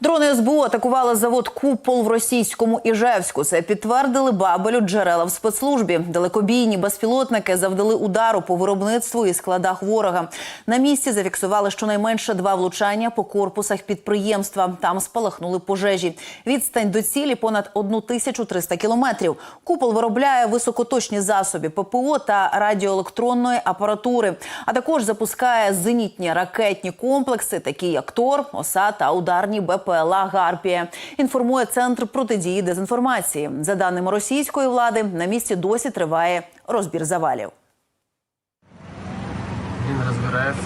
Дрони СБУ атакували завод Купол в російському Іжевську. Це підтвердили Бабелю джерела в спецслужбі. Далекобійні безпілотники завдали удару по виробництву і складах ворога. На місці зафіксували щонайменше два влучання по корпусах підприємства. Там спалахнули пожежі. Відстань до цілі понад 1300 кілометрів. Купол виробляє високоточні засоби ППО та радіоелектронної апаратури, а також запускає зенітні ракетні комплекси, такі як ТОР, ОСА та ударні БПЛА Гарпія. Інформує центр протидії дезінформації. За даними російської влади, на місці досі триває розбір завалів. Він разбирается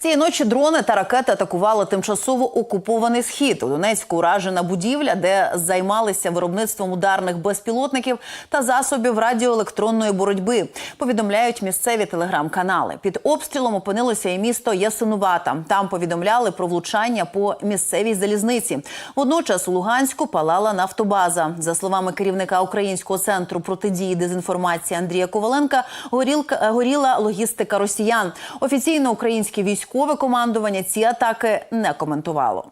Цієї ночі дрони та ракети атакували тимчасово окупований схід. У Донецьку уражена будівля, де займалися виробництвом ударних безпілотників та засобів радіоелектронної боротьби. Повідомляють місцеві телеграм-канали. Під обстрілом опинилося і місто Ясинувата. Там повідомляли про влучання по місцевій залізниці. Водночас у Луганську палала нафтобаза. За словами керівника українського центру протидії дезінформації Андрія Коваленка, горілка горіла логістика росіян. Офіційно українське військове командування ці атаки не коментувало.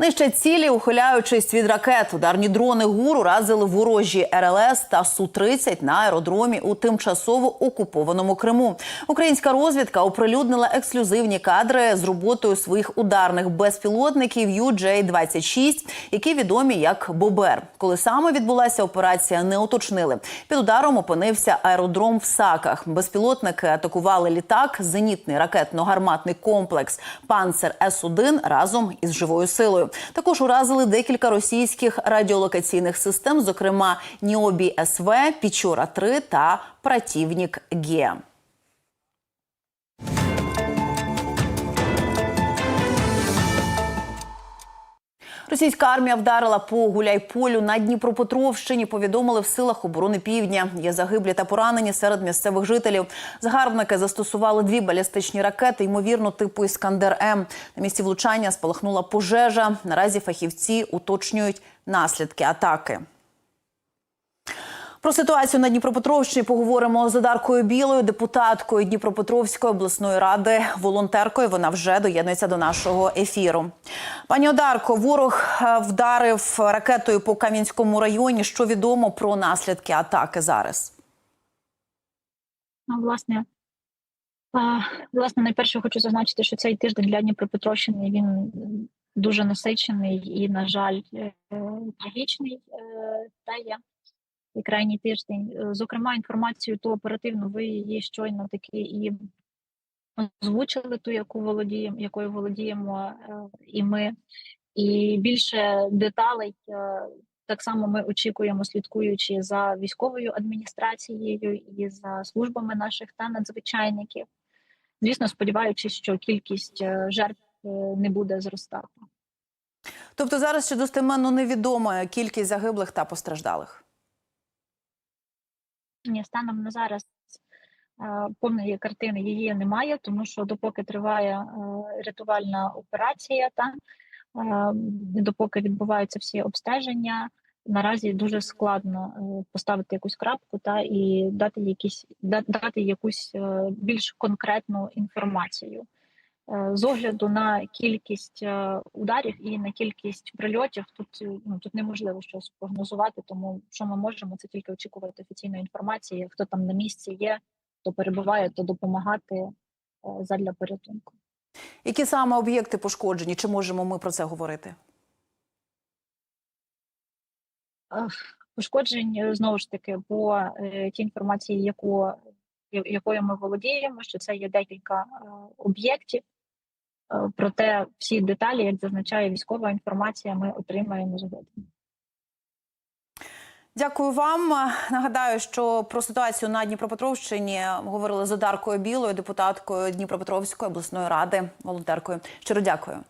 Нижче цілі, ухиляючись від ракет, ударні дрони ГУР уразили ворожі РЛС та Су-30 на аеродромі у тимчасово окупованому Криму. Українська розвідка оприлюднила ексклюзивні кадри з роботою своїх ударних безпілотників UJ-26, які відомі як Бобер. Коли саме відбулася операція, не уточнили. Під ударом опинився аеродром в Саках. Безпілотники атакували літак, зенітний ракетно-гарматний комплекс Панцер С-1 разом із живою силою. Також уразили декілька російських радіолокаційних систем, зокрема Ніобі СВ, Пічора 3 та Пратівнік Ге. Російська армія вдарила по Гуляйполю на Дніпропетровщині. Повідомили в силах оборони Півдня. Є загиблі та поранені серед місцевих жителів. Загарбники застосували дві балістичні ракети, ймовірно, типу Іскандер М. На місці влучання спалахнула пожежа. Наразі фахівці уточнюють наслідки атаки. Про ситуацію на Дніпропетровщині поговоримо з Одаркою Білою, депутаткою Дніпропетровської обласної ради, волонтеркою. Вона вже доєднується до нашого ефіру. Пані Одарко, ворог е, вдарив ракетою по Кам'янському районі. Що відомо про наслідки атаки зараз? Ну, власне, а, власне, найперше хочу зазначити, що цей тиждень для Дніпропетровщини він дуже насичений і, на жаль, е, трагічний е, та є і крайній тиждень. Е, Зокрема, інформацію ту оперативно ви її щойно таки і озвучили, ту, яку володіємо, якою володіємо е, і ми. І більше деталей е, так само ми очікуємо, слідкуючи за військовою адміністрацією і за службами наших та надзвичайників. Звісно, сподіваючись, що кількість жертв не буде зростати. Тобто зараз ще достеменно невідома кількість загиблих та постраждалих. Станом на зараз е, повної картини її немає, тому що допоки триває е, рятувальна операція, та е, допоки відбуваються всі обстеження, наразі дуже складно поставити якусь крапку та і дати якісь дати якусь більш конкретну інформацію. Е, З огляду на кількість е, ударів і на кількість прильотів, тут е, ну тут неможливо щось прогнозувати. Тому що ми можемо це тільки очікувати офіційної інформації. Хто там на місці є, хто перебуває, то допомагати задля порятунку. Які саме об'єкти пошкоджені? Чи можемо ми про це говорити? Пошкоджень знову ж таки по тій інформації, яку якою ми володіємо, що це є декілька об'єктів. Е, Проте всі деталі, як зазначає військова інформація, ми отримаємо згодом. Дякую вам. Нагадаю, що про ситуацію на Дніпропетровщині говорили з Одаркою Білою, депутаткою Дніпропетровської обласної ради, волонтеркою. Щиро дякую.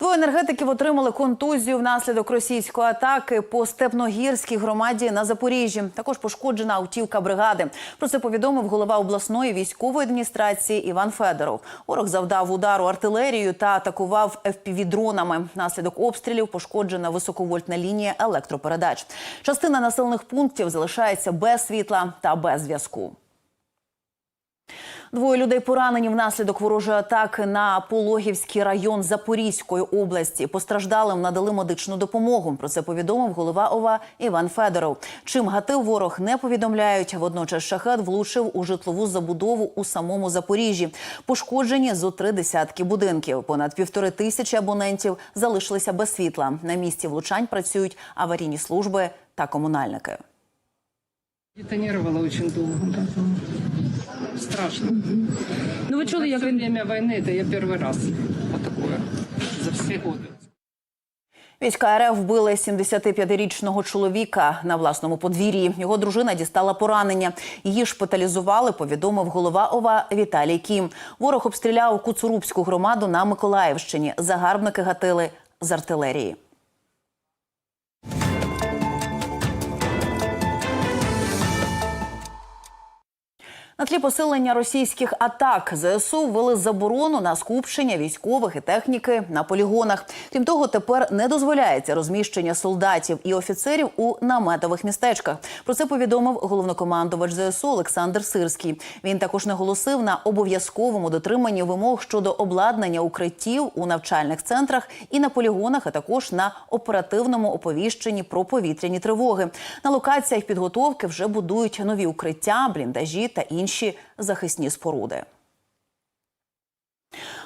Двоє енергетиків отримали контузію внаслідок російської атаки по степногірській громаді на Запоріжжі. Також пошкоджена автівка бригади. Про це повідомив голова обласної військової адміністрації Іван Федоров. Ворог завдав удару артилерією та атакував FPV-дронами. Внаслідок обстрілів пошкоджена високовольтна лінія електропередач. Частина населених пунктів залишається без світла та без зв'язку. Двоє людей поранені внаслідок ворожої атаки на Пологівський район Запорізької області. Постраждалим надали медичну допомогу. Про це повідомив голова ОВА Іван Федоров. Чим гатив ворог не повідомляють. Водночас шахет влучив у житлову забудову у самому Запоріжжі. Пошкоджені зо три десятки будинків. Понад півтори тисячі абонентів залишилися без світла. На місці влучань працюють аварійні служби та комунальники. Детонировало очень долго Страшно. Ну ви чули, як Все він время войны это я первый раз вот такое за все годы. Війська РФ вбили 75-річного чоловіка на власному подвір'ї. Його дружина дістала поранення. Її шпиталізували, повідомив голова ОВА Віталій Кім. Ворог обстріляв Куцурубську громаду на Миколаївщині. Загарбники гатили з артилерії. На тлі посилення російських атак ЗСУ ввели заборону на скупчення військових і техніки на полігонах. Крім того, тепер не дозволяється розміщення солдатів і офіцерів у наметових містечках. Про це повідомив головнокомандувач ЗСУ Олександр Сирський. Він також наголосив на обов'язковому дотриманні вимог щодо обладнання укриттів у навчальних центрах і на полігонах, а також на оперативному оповіщенні про повітряні тривоги. На локаціях підготовки вже будують нові укриття, бліндажі та інші захисні споруди.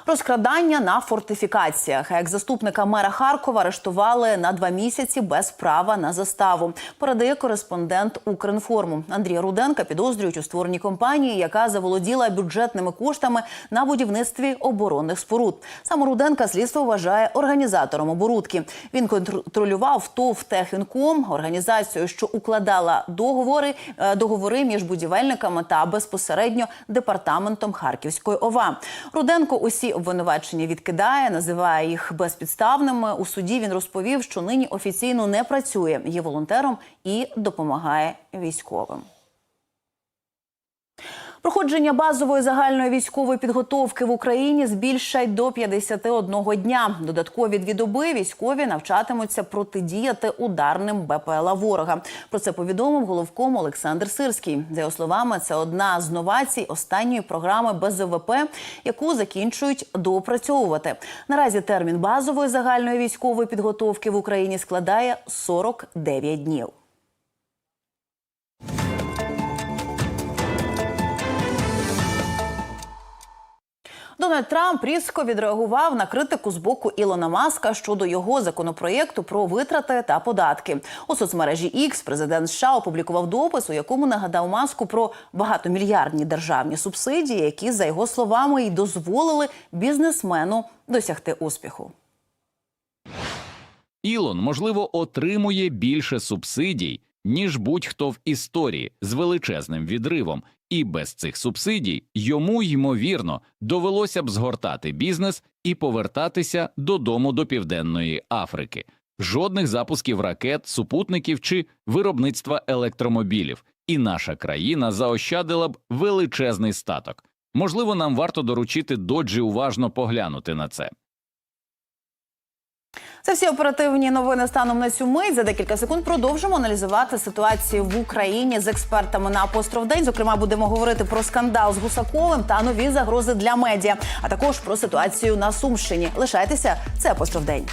Розкрадання на фортифікаціях. Як заступника мера Харкова арештували на два місяці без права на заставу. Передає кореспондент Укрінформу. Андрія Руденка підозрюють у створенні компанії, яка заволоділа бюджетними коштами на будівництві оборонних споруд. Саме Руденка слідство вважає організатором оборудки. Він контролював ТОВ «Техінком», організацію, що укладала договори, е, договори між будівельниками та безпосередньо департаментом Харківської ОВА. Руденко усі обвинувачення відкидає, називає їх безпідставними. У суді він розповів, що нині офіційно не працює, є волонтером і допомагає військовим. Проходження базової загальної військової підготовки в Україні збільшать до 51 дня. Додаткові дві доби військові навчатимуться протидіяти ударним БПЛА ворога. Про це повідомив головком Олександр Сирський. За його словами, це одна з новацій останньої програми БЗВП, яку закінчують доопрацьовувати. Наразі термін базової загальної військової підготовки в Україні складає 49 днів. Дональд Трамп різко відреагував на критику з боку Ілона Маска щодо його законопроєкту про витрати та податки. У соцмережі X президент США опублікував допис, у якому нагадав маску про багатомільярдні державні субсидії, які за його словами й дозволили бізнесмену досягти успіху. Ілон, можливо, отримує більше субсидій, ніж будь-хто в історії з величезним відривом, і без цих субсидій йому ймовірно довелося б згортати бізнес і повертатися додому до південної Африки. Жодних запусків ракет, супутників чи виробництва електромобілів, і наша країна заощадила б величезний статок. Можливо, нам варто доручити доджі уважно поглянути на це. Це всі оперативні новини станом на цю мить. За декілька секунд продовжимо аналізувати ситуацію в Україні з експертами на апостроф день. Зокрема, будемо говорити про скандал з Гусаковим та нові загрози для медіа, а також про ситуацію на Сумщині. Лишайтеся, це апостроф день.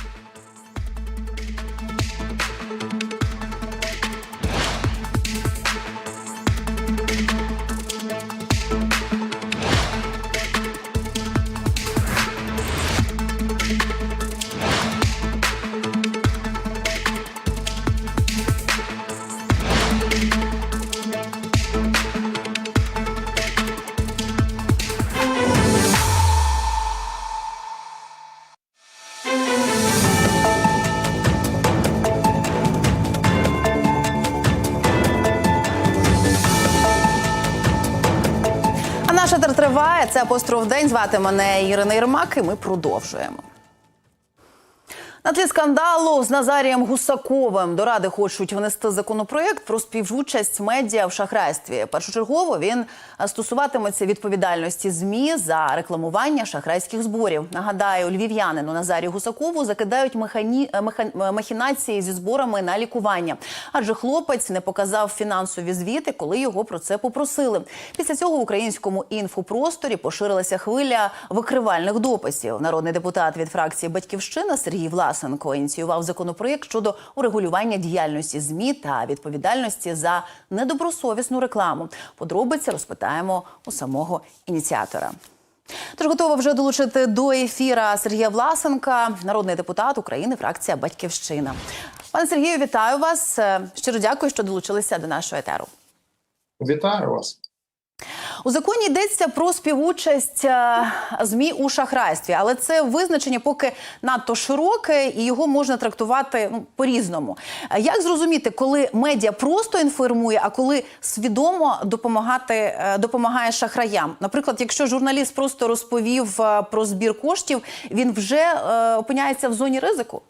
Це апостроф день. Звати мене Ірина Єрмак. І ми продовжуємо. На тлі скандалу з Назарієм Гусаковим до ради хочуть внести законопроєкт про співучасть медіа в шахрайстві. Першочергово він стосуватиметься відповідальності змі за рекламування шахрайських зборів. Нагадаю, львів'янину Назарію Гусакову закидають механі... е, меха- е, махінації зі зборами на лікування, адже хлопець не показав фінансові звіти, коли його про це попросили. Після цього в українському інфопросторі поширилася хвиля викривальних дописів. Народний депутат від фракції Батьківщина Сергій Власенко ініціював законопроєкт щодо урегулювання діяльності змі та відповідальності за недобросовісну рекламу. Подробиці розпитаємо у самого ініціатора. Тож готова вже долучити до ефіра Сергія Власенка, народний депутат України, фракція Батьківщина. Пане Сергію, вітаю вас. Е, Щиро дякую, що долучилися до нашого етеру. Вітаю вас. У законі йдеться про співучасть е, змі у шахрайстві, але це визначення поки надто широке, і його можна трактувати ну по-різному. Е, Як зрозуміти, коли медіа просто інформує, а коли свідомо допомагати е, допомагає шахраям? Наприклад, якщо журналіст просто розповів про збір коштів, він вже опиняється в зоні ризику.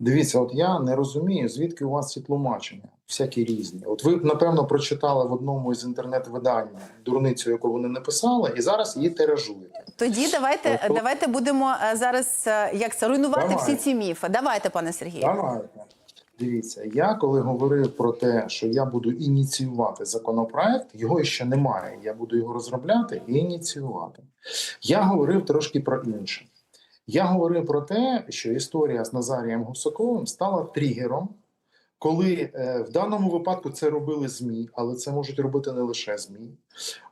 Дивіться, от я не розумію, звідки у вас ці тлумачення, всякі різні. От ви, напевно, прочитали в одному із інтернет-видань дурницю, яку вони написали, і зараз її тиражуєте. Тоді давайте, Тобто- давайте будемо е, зараз е, як це руйнувати Давай. всі ці міфи. Давайте, пане Сергію. Давайте. Дивіться, я коли говорив про те, що я буду ініціювати законопроект, його ще немає. Я буду його розробляти і ініціювати. Я говорив трошки про інше. Я говорив про те, що історія з Назарієм Гусаковим стала тригером, коли е, в даному випадку це робили ЗМІ, але це можуть робити не лише ЗМІ.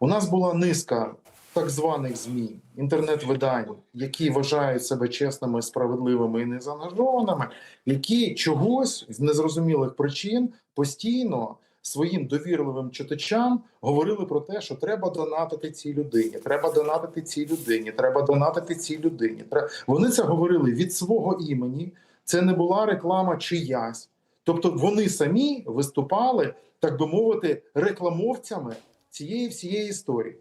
У нас була низка так званих ЗМІ, інтернет-видань, які вважають себе чесними, справедливими і незаангажованими, які чогось з незрозумілих причин постійно своїм довірливим читачам говорили про те, що треба донатити цій людині, треба донатити цій людині, треба донатити цій людині. Вони це говорили від свого імені. Це не була реклама чиясь. Тобто вони самі виступали, так би мовити, рекламовцями цієї всієї історії.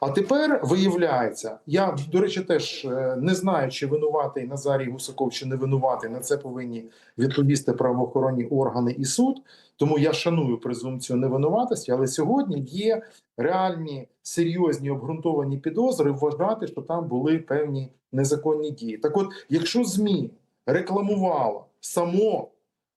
А тепер виявляється, я до речі, теж е, не знаю, чи винуватий Назарій Гусаков, чи не винуватий. На це повинні відповісти правоохоронні органи і суд. Тому я шаную презумпцію невинуватості, але сьогодні є реальні серйозні обґрунтовані підозри вважати, що там були певні незаконні дії. Так, от, якщо змі рекламувало само.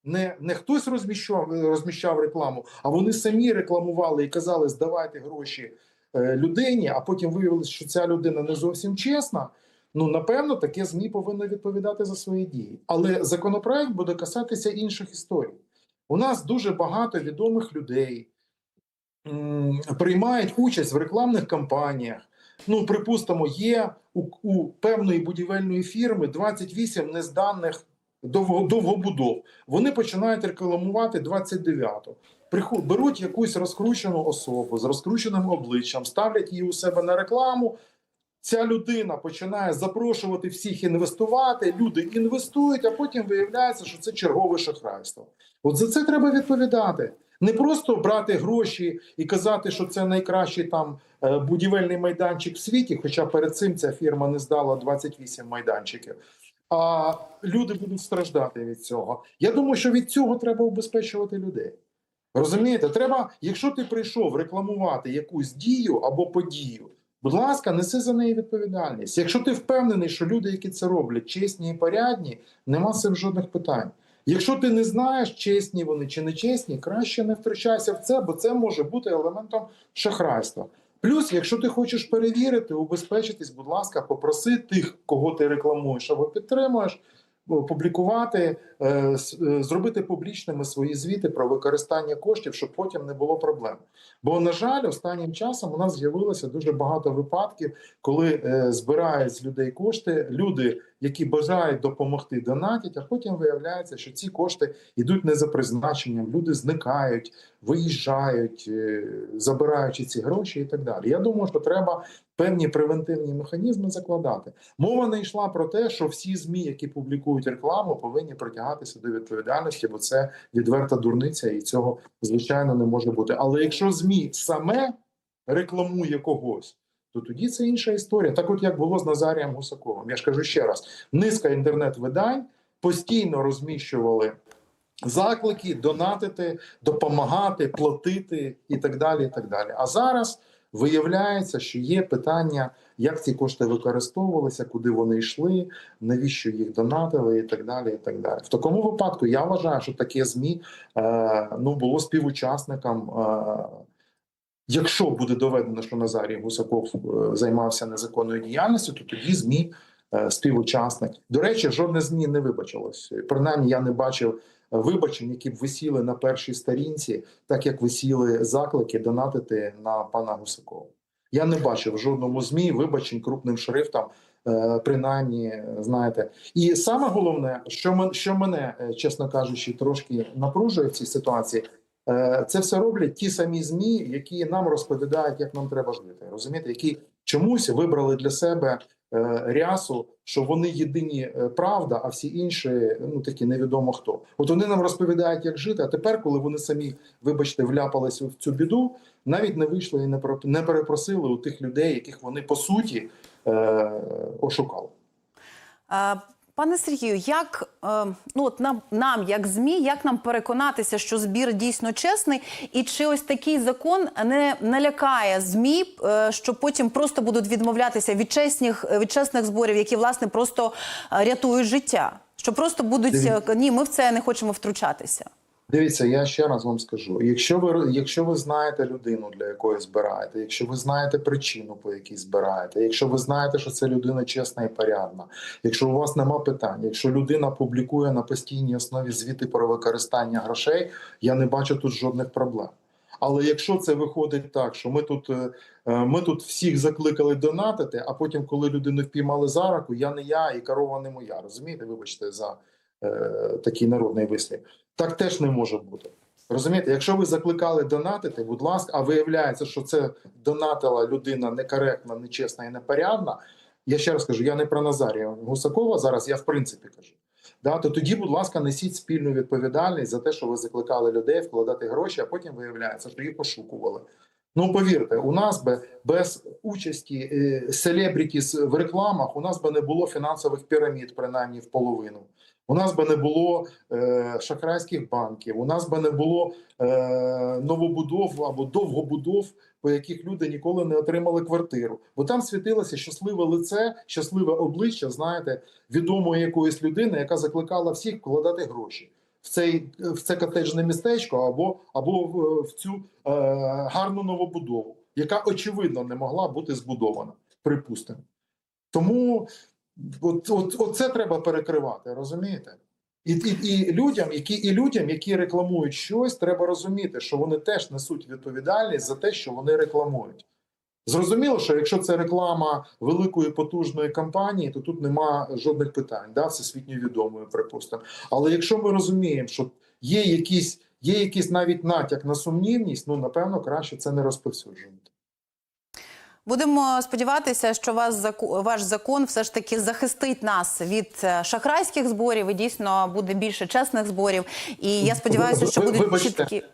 Не, не хтось розміщав, розміщав рекламу, а вони самі рекламували і казали, здавайте гроші е, людині, а потім виявилось, що ця людина не зовсім чесна. Ну напевно, таке змі повинно відповідати за свої дії. Але законопроект буде касатися інших історій. У нас дуже багато відомих людей м, приймають участь в рекламних кампаніях. Ну, припустимо, є у, у певної будівельної фірми 28 незданих довгобудов. Вони починають рекламувати 29-ту. Приху- беруть якусь розкручену особу з розкрученим обличчям, ставлять її у себе на рекламу. Ця людина починає запрошувати всіх інвестувати. Люди інвестують, а потім виявляється, що це чергове шахрайство. От за це треба відповідати. Не просто брати гроші і казати, що це найкращий там е, будівельний майданчик в світі. Хоча перед цим ця фірма не здала 28 майданчиків. А люди будуть страждати від цього. Я думаю, що від цього треба убезпечувати людей. Розумієте, треба, якщо ти прийшов рекламувати якусь дію або подію, будь ласка, неси за неї відповідальність. Якщо ти впевнений, що люди, які це роблять, чесні і порядні, нема з цим жодних питань. Якщо ти не знаєш, чесні вони чи не чесні, краще не втручайся в це, бо це може бути елементом шахрайства. Плюс, якщо ти хочеш перевірити, убезпечитись, будь ласка, попроси тих, кого ти рекламуєш або підтримуєш, публікувати, е, е, зробити публічними свої звіти про використання коштів, щоб потім не було проблем. Бо, на жаль, останнім часом у нас з'явилося дуже багато випадків, коли е, збирають з людей кошти, люди, які бажають допомогти, донатять, а потім виявляється, що ці кошти йдуть не за призначенням, люди зникають, виїжджають, е, забираючи ці гроші і так далі. Я думаю, що треба певні превентивні механізми закладати. Мова не йшла про те, що всі змі, які публікують рекламу, повинні притягатися до відповідальності, бо це відверта дурниця, і цього звичайно не може бути. Але якщо змі саме рекламує когось. То тоді це інша історія. Так, от як було з Назарієм Гусаковим. Я ж кажу ще раз: низка інтернет-видань постійно розміщували заклики донатити, допомагати, платити і так далі. І так далі. А зараз виявляється, що є питання, як ці кошти використовувалися, куди вони йшли, навіщо їх донатили, і так далі. І так далі. В такому випадку я вважаю, що таке змі е, ну було співучасником. Е, Якщо буде доведено, що Назарій Гусаков е, займався незаконною діяльністю, то тоді змі е, співучасник. До речі, жодне змі не вибачилось. Принаймні, я не бачив вибачень, які б висіли на першій сторінці, так як висіли заклики донатити на пана Гусакова. Я не бачив в жодному змі вибачень крупним шрифтом. е, Принаймні, знаєте, і саме головне, що мен, що мене, е, чесно кажучи, трошки напружує в цій ситуації, е, це все роблять ті самі змі, які нам розповідають, як нам треба жити. Розумієте, які чомусь вибрали для себе рясу, що вони єдині е, правда, а всі інші ну такі невідомо хто. От вони нам розповідають, як жити. А тепер, коли вони самі, вибачте, вляпалися в цю біду, навіть не вийшли і не не перепросили у тих людей, яких вони по суті е, ошукали. Е, Пане Сергію, як е, ну от нам, нам, як змі, як нам переконатися, що збір дійсно чесний, і чи ось такий закон не налякає змі, е, що потім просто будуть відмовлятися від чесних від чесних зборів, які власне просто е, рятують життя? Що просто будуть ні, ми в це не хочемо втручатися. Дивіться, я ще раз вам скажу: якщо ви якщо ви знаєте людину, для якої збираєте, якщо ви знаєте причину, по якій збираєте, якщо ви знаєте, що це людина чесна і порядна, якщо у вас нема питань, якщо людина публікує на постійній основі звіти про використання грошей, я не бачу тут жодних проблем. Але якщо це виходить так, що ми тут е, е, ми тут всіх закликали донатити, а потім, коли людину впіймали за руку, я не я і корова не моя. Розумієте, вибачте за такий народний вислів. Так теж не може бути. Розумієте, якщо ви закликали донатити, будь ласка, а виявляється, що це донатила людина некоректна, нечесна і непорядна. Я ще раз кажу, я не про Назарія Гусакова зараз, я в принципі кажу. Да, то тоді, будь ласка, несіть спільну відповідальність за те, що ви закликали людей вкладати гроші, а потім виявляється, що їх пошукували. Ну повірте, у нас би без участі е, селебрітіс в рекламах у нас би не було фінансових пірамід, принаймні в половину. У нас би не було е, шахрайських банків, у нас би не було е, новобудов або довгобудов, по яких люди ніколи не отримали квартиру. Бо там світилося щасливе лице, щасливе обличчя, знаєте, відомої якоїсь людини, яка закликала всіх вкладати гроші в цей в це котеджне містечко або або в, цю е, гарну новобудову, яка очевидно не могла бути збудована, припустимо. Тому от, от, от це треба перекривати, розумієте? І, і, і людям, які і людям, які рекламують щось, треба розуміти, що вони теж несуть відповідальність за те, що вони рекламують. Зрозуміло, що якщо це реклама великої потужної компанії, то тут нема жодних питань, да, всесвітньо відомої, припустимо. Але якщо ми розуміємо, що є якісь, є якийсь навіть натяк на сумнівність, ну напевно краще це не розповсюджувати. Будемо сподіватися, що вас ваш закон все ж таки захистить нас від е, шахрайських зборів і дійсно буде більше чесних зборів. І я сподіваюся, що будуть чіткі.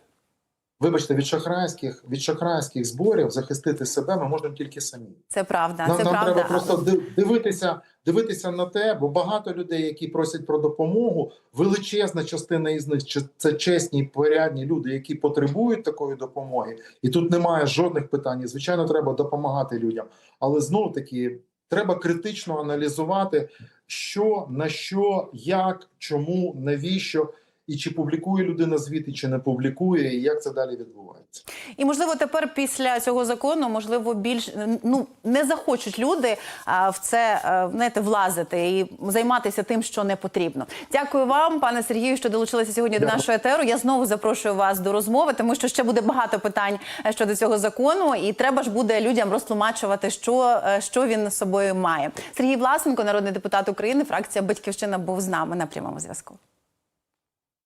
Вибачте, від шахрайських від шахрайських зборів захистити себе ми можемо тільки самі. Це правда. Нам, це нам правда. треба просто дивитися, дивитися на те, бо багато людей, які просять про допомогу, величезна частина із них це чесні, порядні люди, які потребують такої допомоги, і тут немає жодних питань. І, Звичайно, треба допомагати людям, але знову таки треба критично аналізувати, що на що, як, чому, навіщо. І чи публікує людина звіти, чи не публікує, і як це далі відбувається. І можливо, тепер після цього закону можливо більш ну не захочуть люди в це знаєте, влазити і займатися тим, що не потрібно. Дякую вам, пане Сергію, що долучилися сьогодні до Дякую. нашого етеру. Я знову запрошую вас до розмови, тому що ще буде багато питань е, щодо цього закону, і треба ж буде людям розтлумачувати, що, е, що він з собою має. Сергій Власенко, народний депутат України, фракція Батьківщина, був з нами на прямому зв'язку.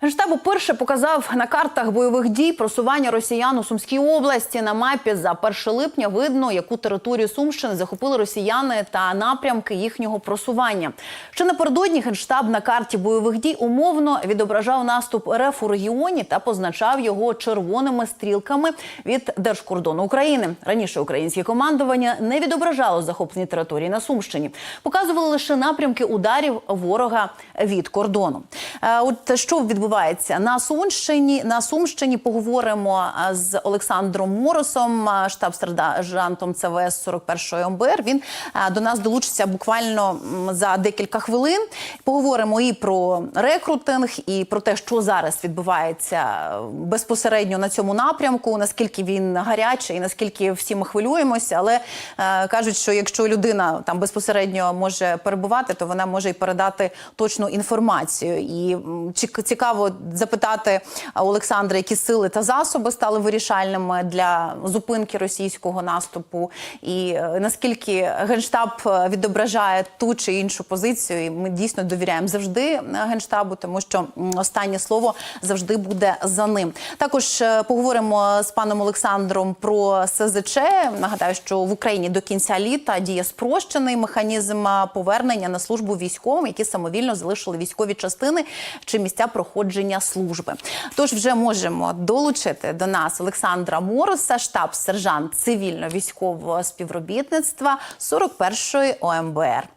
Генштаб уперше показав на картах бойових дій просування росіян у Сумській області. На мапі за 1 липня видно, яку територію Сумщини захопили росіяни та напрямки їхнього просування. Ще напередодні генштаб на карті бойових дій умовно відображав наступ РФ у регіоні та позначав його червоними стрілками від держкордону України. Раніше українське командування не відображало захоплені території на Сумщині, показували лише напрямки ударів ворога від кордону. Е, От що відбувається на Сумщині? На Сумщині поговоримо з Олександром Моросом, штаб-сержантом ЦВС 41-ї МБР. Він до нас долучиться буквально за декілька хвилин. Поговоримо і про рекрутинг, і про те, що зараз відбувається безпосередньо на цьому напрямку, наскільки він гарячий, і наскільки всі ми хвилюємося. Але кажуть, що якщо людина там безпосередньо може перебувати, то вона може й передати точну інформацію. І м, цік- цікаво запитати Олександра, які сили та засоби стали вирішальними для зупинки російського наступу, і е, наскільки генштаб е, відображає ту чи іншу позицію. І ми дійсно довіряємо завжди е, генштабу, тому що останнє слово завжди буде за ним. Також поговоримо з паном Олександром про СЗЧ. Нагадаю, що в Україні до кінця літа діє спрощений механізм повернення на службу військовим, які самовільно залишили військові частини чи місця проходження служби. Тож вже можемо долучити до нас Олександра Мороса, штаб-сержант цивільно-військового співробітництва 41-ї ОМБР.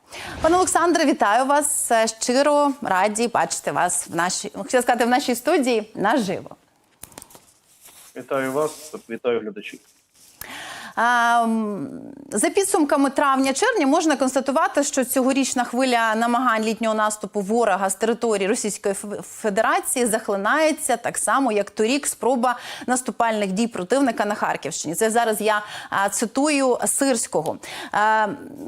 Пане Олександре, вітаю вас. Е, Щиро раді бачити вас в нашій ну, хотіла сказати в нашій студії наживо. Вітаю вас, вітаю глядачів. За підсумками травня-червня можна констатувати, що цьогорічна хвиля намагань літнього наступу ворога з території Російської Федерації захлинається так само, як торік спроба наступальних дій противника на Харківщині. Це зараз я цитую Сирського.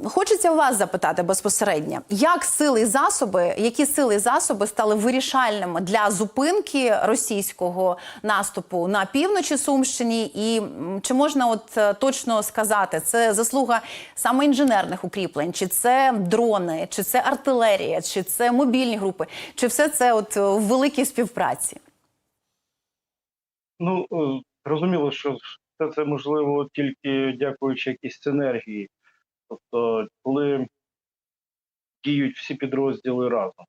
Хочеться вас запитати безпосередньо, як сили і засоби, які сили і засоби стали вирішальними для зупинки російського наступу на півночі Сумщині, і чи можна от е, точно сказати, це заслуга саме інженерних укріплень, чи це дрони, чи це артилерія, чи це мобільні групи, чи все це от е, в великій співпраці? Ну е, зрозуміло, що все це можливо тільки дякуючи якійсь синергії. Тобто, коли діють всі підрозділи разом.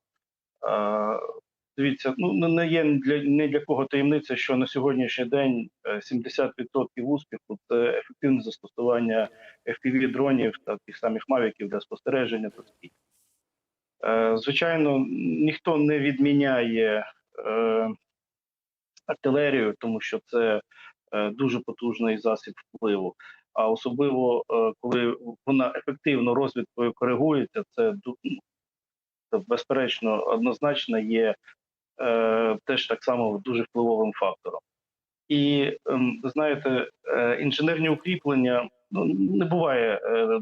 Е, Дивіться, ну не- є для не для кого таємниця, що на сьогоднішній день е, 70% успіху це ефективне застосування fpv дронів та тих самих мавіків для спостереження та. Е, Звичайно, ніхто не відміняє е, артилерію, тому що це е, дуже потужний засіб впливу. А особливо е, коли вона ефективно розвідкою коригується, це ну, це безперечно однозначно є е, теж так само дуже впливовим фактором. І ем, знаєте, е, інженерні укріплення ну, не буває е,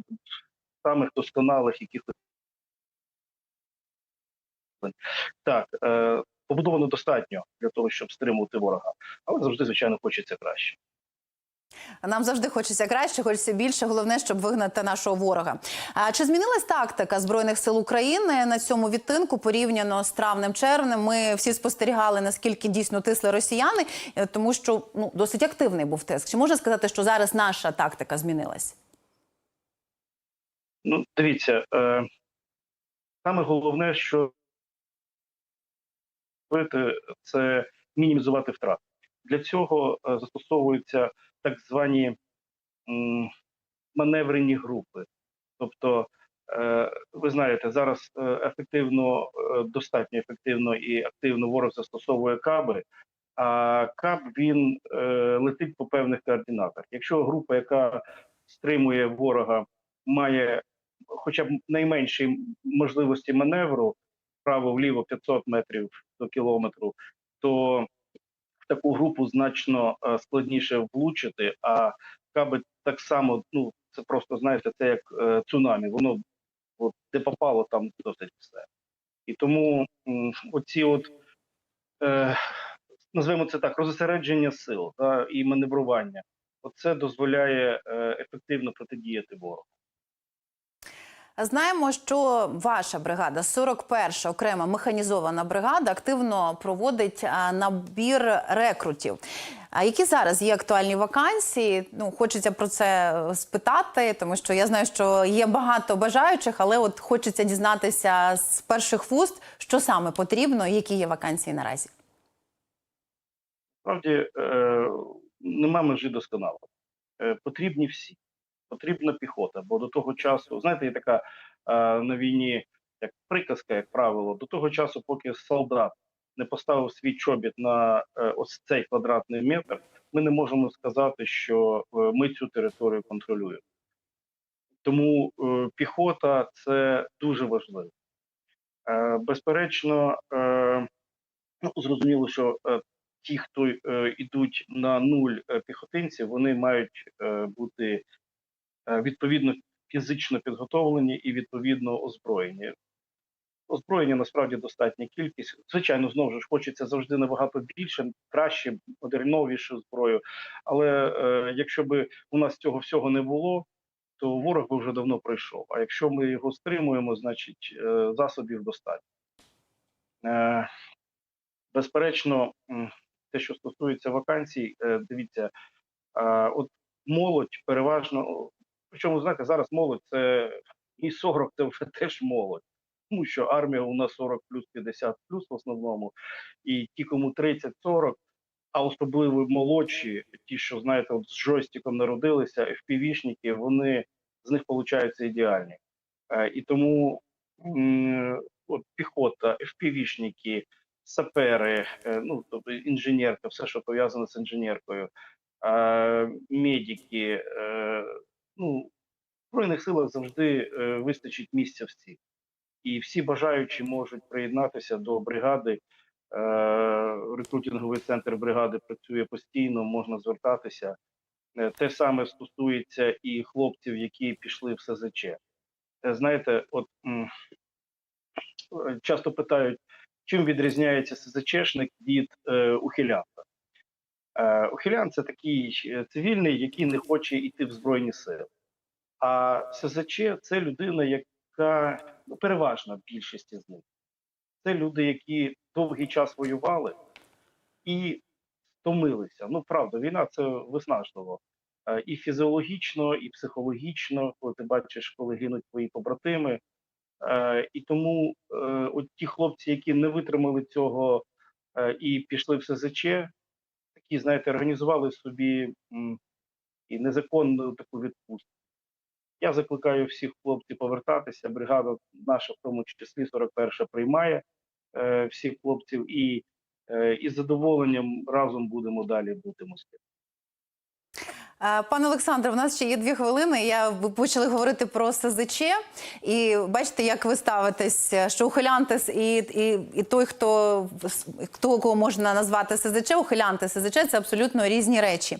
самих досконалих якихось. Так, е, побудовано достатньо для того, щоб стримувати ворога, але завжди, звичайно, хочеться краще. Нам завжди хочеться краще, хочеться більше. Головне, щоб вигнати нашого ворога. А чи змінилась тактика збройних сил України на цьому відтинку порівняно з травнем червнем? Ми всі спостерігали, наскільки дійсно тисли росіяни, е, тому що ну досить активний був тиск. Чи можна сказати, що зараз наша тактика змінилась? Ну, дивіться, е, саме головне, що це мінімізувати втрати. Для цього е, застосовуються так звані маневрені групи. Тобто, е, ви знаєте, зараз е, ефективно, е, достатньо ефективно і активно ворог застосовує каби, а каб він летить по певних координатах. Якщо група, яка стримує ворога, має хоча б найменші можливості маневру, вправо-вліво 500 метрів до кілометру, то таку групу значно е, складніше влучити. А каби так само, ну це просто знаєте, це як е, цунамі. Воно от, де попало, там досить все. І тому оці от. Е, Назвемо це так, розосередження сил та, і маневрування. Оце дозволяє е, ефективно протидіяти ворогу. Знаємо, що ваша бригада, 41-ша окрема механізована бригада, активно проводить набір рекрутів. А які зараз є актуальні вакансії? Ну, хочеться про це спитати, тому що я знаю, що є багато бажаючих, але от хочеться дізнатися з перших вуст, що саме потрібно, які є вакансії наразі. Справді е, нема межі досконало. Е, потрібні всі. Потрібна піхота, бо до того часу, знаєте, є така е, на війні як приказка, як правило, до того часу, поки солдат не поставив свій чобіт на е, ось цей квадратний метр, ми не можемо сказати, що е, ми цю територію контролюємо. Тому е, піхота це дуже важливо. Е, безперечно, е, ну, зрозуміло, що е, ті, хто е, йдуть на нуль е, піхотинців, вони мають е, бути відповідно фізично підготовлені і відповідно озброєні. Озброєння насправді достатня кількість. Звичайно, знову ж хочеться завжди набагато більше, краще, модерновішу зброю. Але е, якщо б у нас цього всього не було, то ворог би вже давно пройшов. А якщо ми його стримуємо, значить е, засобів достатньо. Е, безперечно, те, що стосується вакансій, е, дивіться, е, от молодь переважно, причому знаєте, зараз молодь це і 40 це вже теж молодь. Тому що армія у нас 40 плюс 50 плюс в основному, і ті, кому 30-40, а особливо молодші, ті, що знаєте, от з джойстиком народилися, FPV-шники, вони з них получаються ідеальні. Е, і тому от піхота, FPV-шники, сапери, е, ну тобто інженерка, все, що пов'язане з інженеркою, е, медики. Ну, в Збройних силах завжди е, вистачить місця всіх. І всі бажаючі можуть приєднатися до бригади. Е, рекрутинговий центр бригади працює постійно, можна звертатися. Е, Те саме стосується і хлопців, які пішли в СЗЧ. Е, Знаєте, от м, е, часто питають, чим відрізняється СЗЧшник від е, ухилянта. Е, ухилян це такий е, цивільний, який не хоче йти в Збройні сили. А СЗЧ це людина, яка ну, переважна більшість з них. Це люди, які довгий час воювали і втомилися. Ну, правда, війна це виснажливо. Е, І фізіологічно, і психологічно, коли ти бачиш, коли гинуть твої побратими. Е, І тому е, от ті хлопці, які не витримали цього е, і пішли в СЗЧ, такі, знаєте, організували собі і незаконну таку відпустку. Я закликаю всіх хлопців повертатися. Бригада наша, в тому числі 41-ша, приймає е, всіх хлопців і е, із задоволенням разом будемо далі бути москві. Е, Пане Олександре, в нас ще є дві хвилини. Я ви почали говорити про СЗЧ, і бачите, як ви ставитесь, що ухилянтис і, і, і той, хто хто кого можна назвати СЗЧ, ухилянти СЗЧ це абсолютно різні речі.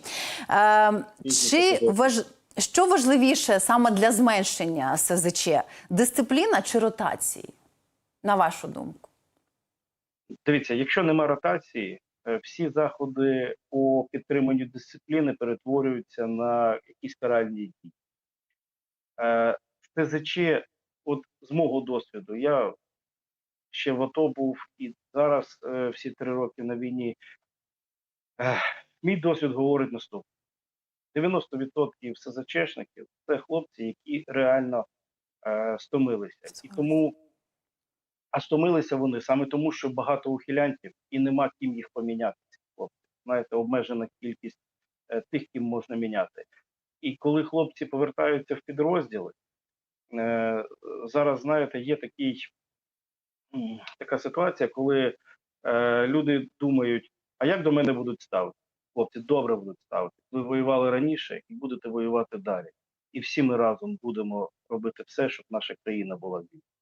Е, чи важ... Що важливіше саме для зменшення СЗЧ? Дисципліна чи ротації? На вашу думку? Дивіться, якщо нема ротації, е, всі заходи по підтриманню дисципліни перетворюються на якісь каральні дії. Е, СЗЧ, от з мого досвіду, я ще в АТО був і зараз е, всі три роки на війні. Е, мій досвід говорить наступне: 90% СЗЧшників це хлопці, які реально е, стомилися. І тому а стомилися вони саме тому, що багато ухилянтів і нема ким їх поміняти. Цих хлопців. Знаєте, обмежена кількість е, тих, ким можна міняти. І коли хлопці повертаються в підрозділи, е, зараз знаєте, є такий, така ситуація, коли е, люди думають, а як до мене будуть ставити? Хлопці добре будуть ставити. Ви воювали раніше і будете воювати далі. І всі ми разом будемо робити все, щоб наша країна була вільна.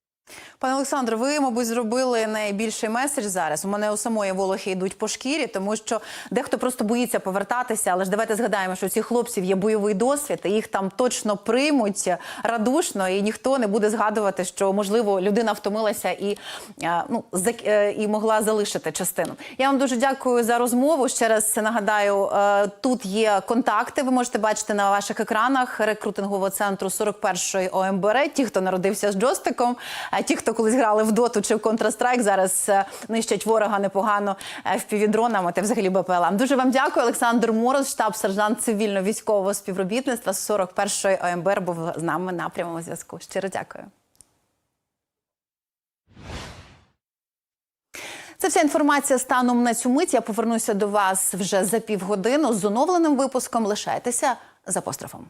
Пане Олександре, ви, мабуть, зробили найбільший меседж зараз. У мене у самої волохи йдуть по шкірі, тому що дехто просто боїться повертатися. Але ж давайте згадаємо, що у цих хлопців є бойовий досвід, і їх там точно приймуть радушно, і ніхто не буде згадувати, що можливо людина втомилася і ну е, і могла залишити частину. Я вам дуже дякую за розмову. Ще раз нагадаю, е, тут є контакти. Ви можете бачити на ваших екранах рекрутингового центру 41-ї ОМБР. Ті, хто народився з джойстиком, а ті, хто колись грали в доту чи в Counter-Strike, зараз е, нищать ворога непогано е, впівдронами та взагалі БПЛА. Дуже вам дякую, Олександр Мороз, штаб-сержант цивільно-військового співробітництва 41-ї ОМБР, був з нами на прямому зв'язку. Щиро дякую. Це вся інформація станом на цю мить. Я повернуся до вас вже за півгодини з оновленим випуском. Лишайтеся з апострофом.